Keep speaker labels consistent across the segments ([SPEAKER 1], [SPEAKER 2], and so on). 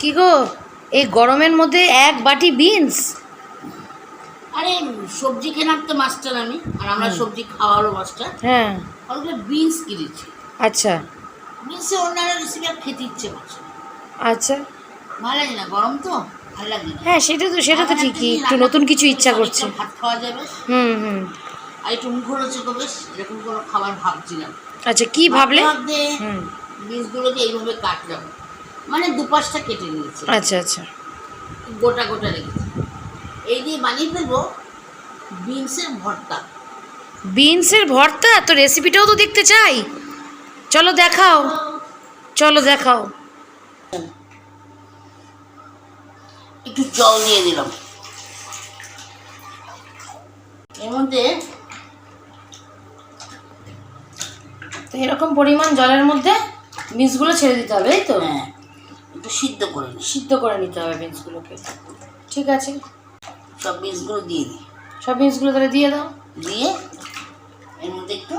[SPEAKER 1] কি গো? এই গরমের মধ্যে এক বাটি বিনস?
[SPEAKER 2] আরে সবজি কেনার তো মাস্টার আমি আর আমরা সবজি খাওয়ারও মাস্টার।
[SPEAKER 1] হ্যাঁ।
[SPEAKER 2] ওগুলো বিনস কিনেছি।
[SPEAKER 1] আচ্ছা।
[SPEAKER 2] বিনসে অন্যান্য রেসিপি আর খেতে ইচ্ছে করছে
[SPEAKER 1] আচ্ছা।
[SPEAKER 2] ভালো লাগে না? গরম তো? ভালো লাগে না।
[SPEAKER 1] হ্যাঁ সেটা তো সেটা তো ঠিকই। একটু নতুন কিছু ইচ্ছা করছে।
[SPEAKER 2] ভাত খাওয়া যাবে।
[SPEAKER 1] হুম হুম।
[SPEAKER 2] আর একটু মুখরোচক বেশ এরকম কোনো খাবার ভাবছিলাম।
[SPEAKER 1] আচ্ছা কি ভাবলে?
[SPEAKER 2] বিনসগুলোকে এইভাবে কাটলাম। মানে দুপাশটা কেটে নিয়েছি।
[SPEAKER 1] আচ্ছা আচ্ছা।
[SPEAKER 2] গোটা গোটা রেখেছি। এই দিয়ে বানিয়ে ফেলব বিনসের ভর্তা।
[SPEAKER 1] বিনসের ভর্তা? তো রেসিপিটাও তো দেখতে চাই। চলো দেখাও। চলো দেখাও।
[SPEAKER 2] একটু জল দিয়ে দিলাম। এর মধ্যে
[SPEAKER 1] তো এরকম পরিমাণ জলের মধ্যে বিনসগুলো ছেড়ে দিতে হবে তাই তো?
[SPEAKER 2] হ্যাঁ। সিদ্ধ করে নিই।
[SPEAKER 1] সিদ্ধ করে নিতে হবে বিনসগুলোকে ঠিক আছে?
[SPEAKER 2] সব বিনসগুলো দিয়ে দিই।
[SPEAKER 1] সব বিনসগুলো তাহলে দিয়ে দাও।
[SPEAKER 2] দিয়ে এর মধ্যে একটু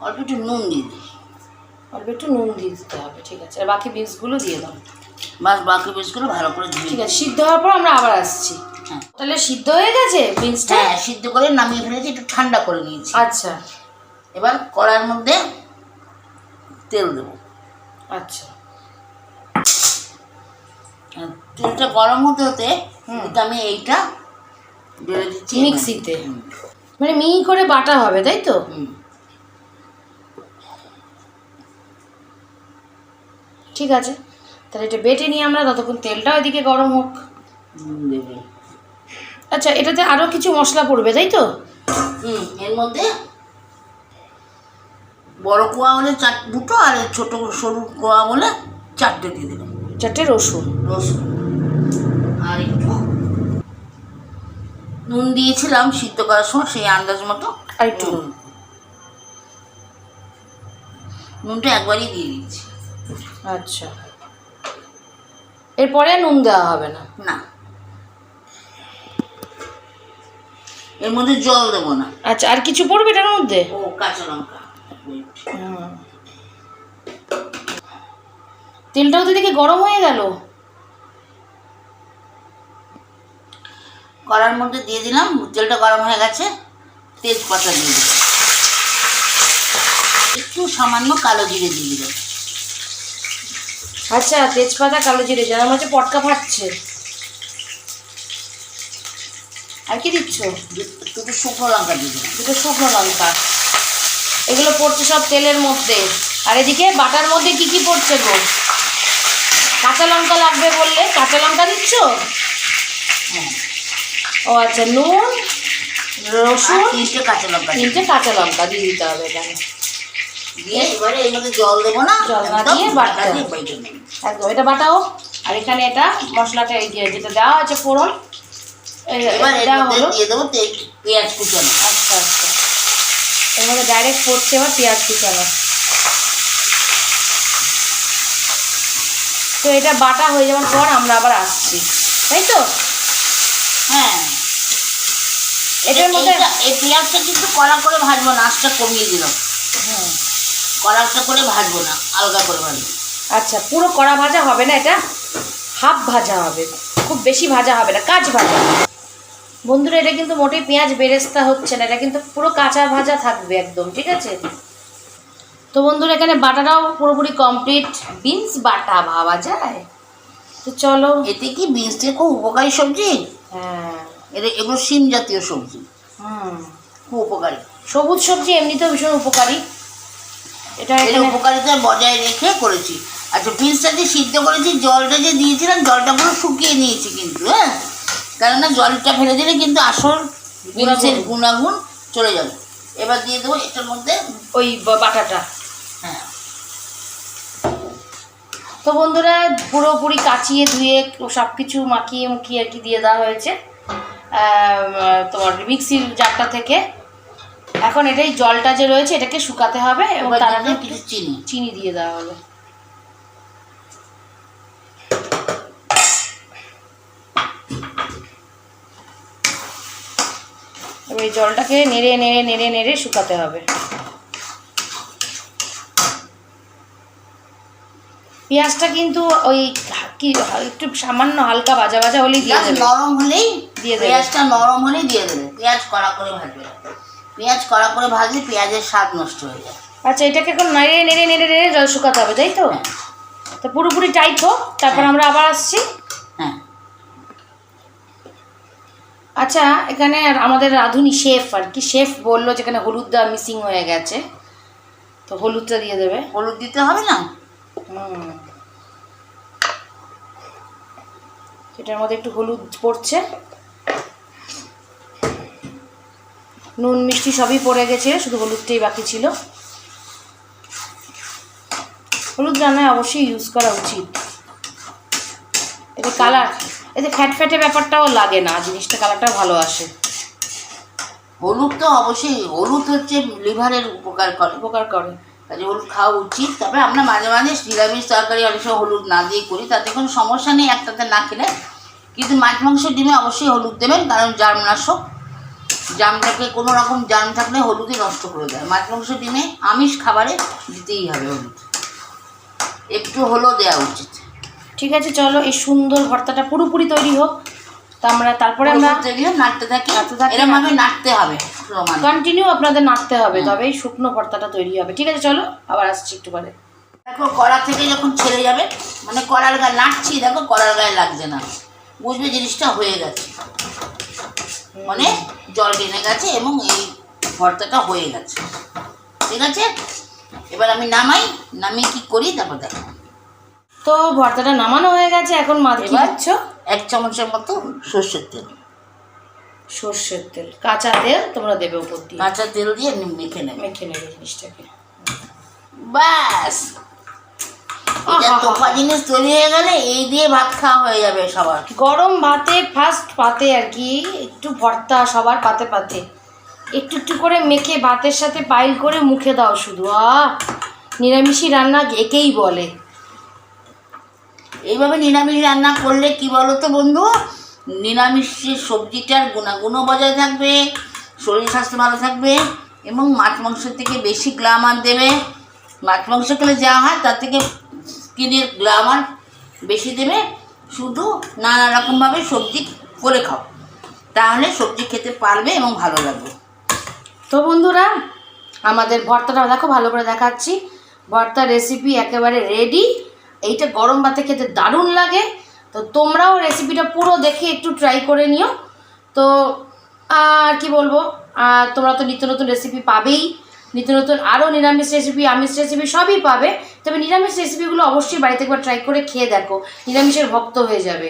[SPEAKER 2] অল্প একটু নুন দিয়ে দিই।
[SPEAKER 1] অল্প একটু নুন দিয়ে দিতে হবে ঠিক আছে? আর বাকি বিনসগুলো দিয়ে দাও।
[SPEAKER 2] বাস বাকি বিনসগুলো ভালো করে ধুয়ে
[SPEAKER 1] ঠিক আছে সিদ্ধ হওয়ার পর আমরা আবার আসছি।
[SPEAKER 2] হ্যাঁ।
[SPEAKER 1] তাহলে সিদ্ধ হয়ে গেছে বিনসটা
[SPEAKER 2] হ্যাঁ সিদ্ধ করে নামিয়ে ফেলেছি একটু ঠান্ডা করে নিয়েছি।
[SPEAKER 1] আচ্ছা।
[SPEAKER 2] এবার কড়ার মধ্যে তেল দেবো।
[SPEAKER 1] আচ্ছা।
[SPEAKER 2] আর তেলটা গরম হতে হতে। কিন্তু আমি এইটা বেড়ে দিচ্ছি
[SPEAKER 1] মিক্সিতে। মানে মিহি করে বাটা হবে তাই তো? ঠিক আছে। তাহলে এটা বেটে নিয়ে আমরা ততক্ষণ তেলটা ওইদিকে গরম হোক। আচ্ছা এটাতে আরও কিছু মশলা পড়বে তাই তো?
[SPEAKER 2] হুম এর মধ্যে বড় কোয়া হলে চার দুটো আর ছোট সরু কোয়া হলে চারটে দিয়ে দিলাম।
[SPEAKER 1] চারটে রসুন।
[SPEAKER 2] রসুন। আর একটু নুন দিয়েছিলাম সিদ্ধ করার সময় সেই আন্দাজ মতো
[SPEAKER 1] আর একটু
[SPEAKER 2] নুন। নুনটা একবারই দিয়ে দিচ্ছি।
[SPEAKER 1] আচ্ছা। এরপরে আর নুন দেওয়া হবে না।
[SPEAKER 2] না। এর মধ্যে জল দেবো না।
[SPEAKER 1] আচ্ছা আর কিছু পড়বে এটার মধ্যে?
[SPEAKER 2] ও কাঁচা লঙ্কা।
[SPEAKER 1] তেলটাও তো দেখে গরম হয়ে গেল।
[SPEAKER 2] কড়ার মধ্যে দিয়ে দিলাম তেলটা গরম হয়ে গেছে তেজপাতা দিয়ে দিলাম। একটু সামান্য কালো জিরে দিয়ে দিলাম।
[SPEAKER 1] আচ্ছা তেজপাতা কালো জিরে যেন আমার হচ্ছে পটকা ফাটছে আর কি দিচ্ছ?
[SPEAKER 2] দুটো শুকনো লঙ্কা দিয়ে দিলাম।
[SPEAKER 1] দুটো শুকনো লঙ্কা। এগুলো পড়ছে সব তেলের মধ্যে। আর এদিকে বাটার মধ্যে কি কি পড়ছে গো? কাঁচা লঙ্কা লাগবে বললে। কাঁচা লঙ্কা দিচ্ছ? ও আচ্ছা নুন রসুন
[SPEAKER 2] তিনটে কাঁচা লঙ্কা
[SPEAKER 1] তিনটে কাঁচা লঙ্কা দিয়ে দিতে হবে এখানে।
[SPEAKER 2] দিয়ে এবারে জল দেবো না?
[SPEAKER 1] জল না দিয়ে
[SPEAKER 2] বাটা
[SPEAKER 1] একদম এটা বাটাও। আর এখানে এটা মশলাটা এই যেটা দেওয়া আছে ফোড়ন দেওয়া হলো।
[SPEAKER 2] দিয়ে দেবো পেঁয়াজ কুচানো।
[SPEAKER 1] আচ্ছা আচ্ছা। মধ্যে ডাইরেক্ট পড়ছে এবার পেঁয়াজ কুচানো তো এটা বাটা হয়ে যাওয়ার পর আমরা আবার আসছি তাই তো?
[SPEAKER 2] হ্যাঁ।
[SPEAKER 1] এটার মধ্যে
[SPEAKER 2] এই পেঁয়াজটা কিন্তু কড়া করে ভাজবো না আঁচটা কমিয়ে দিলাম।
[SPEAKER 1] হুম,
[SPEAKER 2] কড়াটা করে ভাজবো না আলগা করে ভাজবো।
[SPEAKER 1] আচ্ছা পুরো কড়া ভাজা হবে না এটা? হাফ ভাজা হবে খুব বেশি ভাজা হবে না কাজ ভাজা বন্ধুরা এটা কিন্তু মোটেই পেঁয়াজ বেরেস্তা হচ্ছে না এটা কিন্তু পুরো কাঁচা ভাজা থাকবে একদম ঠিক আছে? তো বন্ধুরা এখানে বাটাটাও পুরোপুরি কমপ্লিট বিনস বাটা ভাবা যায়? তো চলো।
[SPEAKER 2] এতে কি বিনস থেকে খুব উপকারী সবজি?
[SPEAKER 1] হ্যাঁ।
[SPEAKER 2] এদের এগুলো শিম জাতীয় সবজি।
[SPEAKER 1] হুম।
[SPEAKER 2] খুব উপকারী।
[SPEAKER 1] সবুজ সবজি এমনিতেও ভীষণ উপকারী। এটা এখানে
[SPEAKER 2] উপকারিতা বজায় রেখে করেছি। আচ্ছা বিনসটা যে সিদ্ধ করেছি জলটা যে দিয়েছিলাম জলটা পুরো শুকিয়ে নিয়েছি কিন্তু হ্যাঁ? কেননা জলটা ফেলে দিলে কিন্তু আসল বিনসের গুণাগুণ চলে যাবে। এবার দিয়ে দেবো এটার মধ্যে
[SPEAKER 1] ওই বাটাটা।
[SPEAKER 2] হ্যাঁ।
[SPEAKER 1] তো বন্ধুরা পুরোপুরি কাচিয়ে ধুয়ে সব কিছু মাখিয়ে মুখিয়ে আর কি দিয়ে দেওয়া হয়েছে। তোমার মিক্সির জারটা থেকে। এখন এটাই জলটা যে রয়েছে এটাকে শুকাতে হবে এবং
[SPEAKER 2] এবার
[SPEAKER 1] তার আগে
[SPEAKER 2] চিনি।
[SPEAKER 1] চিনি দিয়ে দেওয়া হলো এই জলটাকে নেড়ে নেড়ে নেড়ে নেড়ে শুকাতে হবে। পেঁয়াজটা কিন্তু ওই কি একটু সামান্য হালকা ভাজা ভাজা হলেই দিয়ে দেবে।
[SPEAKER 2] নরম হলেই
[SPEAKER 1] দিয়ে দেবে।
[SPEAKER 2] পেঁয়াজটা নরম হলেই দিয়ে দেবে। পেঁয়াজ কড়া করে ভাজবে। পেঁয়াজ কড়া করে ভাজলে পেঁয়াজের স্বাদ নষ্ট হয়ে যায়।
[SPEAKER 1] আচ্ছা এটাকে এখন নেড়ে নেড়ে নেড়ে নেড়ে জল শুকাতে হবে তাই তো?
[SPEAKER 2] হ্যাঁ।
[SPEAKER 1] তো পুরোপুরি টাইট হোক তারপর আমরা আবার আসছি
[SPEAKER 2] হ্যাঁ
[SPEAKER 1] আচ্ছা এখানে আমাদের রাঁধুনি শেফ আর কি। শেফ বলল যেখানে হলুদটা মিসিং হয়ে গেছে। তো হলুদটা দিয়ে দেবে।
[SPEAKER 2] হলুদ দিতে হবে না?
[SPEAKER 1] হুম। এটার মধ্যে একটু হলুদ পড়ছে। নুন মিষ্টি সবই পড়ে গেছে শুধু হলুদটাই বাকি ছিল। হলুদ রান্নায় অবশ্যই ইউজ করা উচিত। এটা কালার এতে ফ্যাট ফ্যাটে ব্যাপারটাও লাগে না জিনিসটা কালারটা ভালো আসে।
[SPEAKER 2] হলুদ তো অবশ্যই হলুদ হচ্ছে লিভারের উপকার করে।
[SPEAKER 1] উপকার করে।
[SPEAKER 2] কাজে হলুদ খাওয়া উচিত তবে আমরা মাঝে মাঝে নিরামিষ তরকারি অনেক সময় হলুদ না দিয়ে করি তাতে কোনো সমস্যা নেই একটাতে না খেলে। কিন্তু মাছ মাংস ডিমে অবশ্যই হলুদ দেবেন কারণ জার্মনাশক জামটাকে কোনো রকম জার্ম থাকলে হলুদই নষ্ট করে দেয়। মাছ মাংস ডিমে আমিষ খাবারে দিতেই হবে হলুদ। একটু হলেও দেওয়া উচিত।
[SPEAKER 1] ঠিক আছে চলো এই সুন্দর ভর্তাটা পুরোপুরি তৈরি হোক। তা আমরা তারপরে আমরা
[SPEAKER 2] নাড়তে থাকি
[SPEAKER 1] নাড়তে থাকি,
[SPEAKER 2] এরকমভাবে নাড়তে হবে।
[SPEAKER 1] কন্টিনিউ আপনাদের নাড়তে হবে তবে এই শুকনো ভর্তাটা তৈরি হবে। ঠিক আছে চলো আবার আসছি একটু পরে।
[SPEAKER 2] দেখো কড়া থেকে যখন ছেড়ে যাবে মানে কড়ার গায়ে নাড়ছি দেখো কড়ার গায়ে লাগছে না। বুঝবে জিনিসটা হয়ে গেছে। মানে জল টেনে গেছে এবং এই ভর্তাটা হয়ে গেছে। ঠিক আছে? এবার আমি নামাই নামিয়ে কি করি? তারপর দেখো।
[SPEAKER 1] তো ভর্তাটা নামানো হয়ে গেছে এখন মা কি? দিচ্ছ?
[SPEAKER 2] এক চামচের মতো সর্ষের তেল।
[SPEAKER 1] সর্ষের তেল। কাঁচা তেল তোমরা দেবে উপর দিয়ে।
[SPEAKER 2] কাঁচা তেল দিয়ে মেখে নেবে।
[SPEAKER 1] মেখে নেবে জিনিসটাকে।
[SPEAKER 2] ব্যাস। এটা তোফা জিনিস তৈরি হয়ে গেলে এই দিয়ে ভাত খাওয়া হয়ে যাবে সবার।
[SPEAKER 1] গরম ভাতে ফার্স্ট পাতে আর কি একটু ভর্তা সবার পাতে পাতে। একটু একটু করে মেখে ভাতের সাথে পাইল করে মুখে দাও শুধু আহ! নিরামিষি রান্না একেই বলে।
[SPEAKER 2] এইভাবে নিরামিষ রান্না করলে কি বলো তো বন্ধু? নিরামিষের সবজিটার গুণাগুণও বজায় থাকবে, শরীর স্বাস্থ্য ভালো থাকবে এবং মাছ মাংসের থেকে বেশি গ্লামার দেবে। মাছ মাংস খেলে যা হয় তার থেকে স্কিনের গ্লামার বেশি দেবে। শুধু নানা রকমভাবে সবজি করে খাও। তাহলে সবজি খেতে পারবে এবং ভালো লাগবে।
[SPEAKER 1] তো বন্ধুরা, আমাদের ভর্তাটা দেখো, ভালো করে দেখাচ্ছি। ভর্তার রেসিপি একেবারে রেডি এইটা গরম ভাতে খেতে দারুণ লাগে। তো তোমরাও রেসিপিটা পুরো দেখে একটু ট্রাই করে নিও। তো, আর কি বলব? তোমরা তো নিত্য নতুন রেসিপি পাবেই। নিত্য নতুন আরও নিরামিষ রেসিপি আমিষ রেসিপি সবই পাবে। তবে নিরামিষ রেসিপিগুলো অবশ্যই বাড়িতে একবার ট্রাই করে খেয়ে দেখো। নিরামিষের ভক্ত হয়ে যাবে।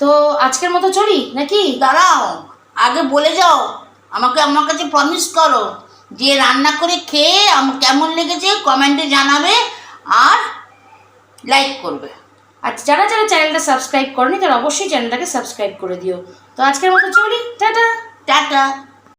[SPEAKER 1] তো, আজকের মতো চলি, নাকি?
[SPEAKER 2] দাঁড়াও, আগে বলে যাও। আমাকে আমার কাছে প্রমিস করো যে রান্না করে খেয়ে কেমন লেগেছে কমেন্টে জানাবে। আর লাইক করবে।
[SPEAKER 1] আর যারা যারা চ্যানেলটা সাবস্ক্রাইব করেনি, তারা অবশ্যই চ্যানেলটাকে সাবস্ক্রাইব করে দিও। তো আজকের মতো চলি, টাটা।
[SPEAKER 2] টাটা।